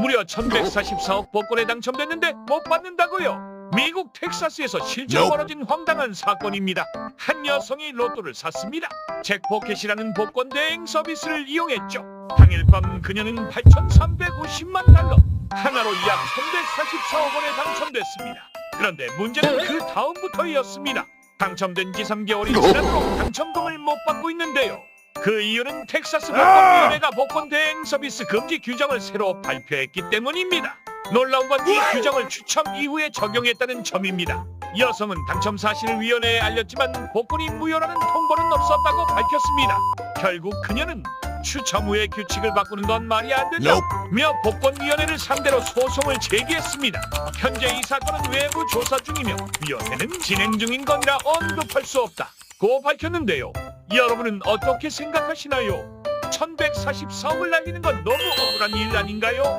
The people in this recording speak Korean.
무려 1144억 복권에 당첨됐는데 못 받는다고요. 미국 텍사스에서 실제로 Nope. 벌어진 황당한 사건입니다. 한 여성이 로또를 샀습니다. 잭포켓이라는 복권 대행 서비스를 이용했죠. 당일 밤 그녀는 8,350만 달러, 하나로 약 344억 원에 당첨됐습니다. 그런데 문제는 그 다음부터였습니다. 당첨된 지 3개월이 지나도록 당첨금을 못 받고 있는데요. 그 이유는 텍사스 복권위원회가 복권 대행 서비스 금지 규정을 새로 발표했기 때문입니다. 놀라운 건 이 규정을 추첨 이후에 적용했다는 점입니다. 여성은 당첨 사실을 위원회에 알렸지만 복권이 무효라는 통보는 없었다고 밝혔습니다. 결국 그녀는 추첨 후에 규칙을 바꾸는 건 말이 안 되죠. Nope. 며 복권위원회를 상대로 소송을 제기했습니다. 현재 이 사건은 외부 조사 중이며 위원회는 진행 중인 건이라 언급할 수 없다. 고 밝혔는데요. 여러분은 어떻게 생각하시나요? 1144억을 날리는 건 너무 억울한 일 아닌가요?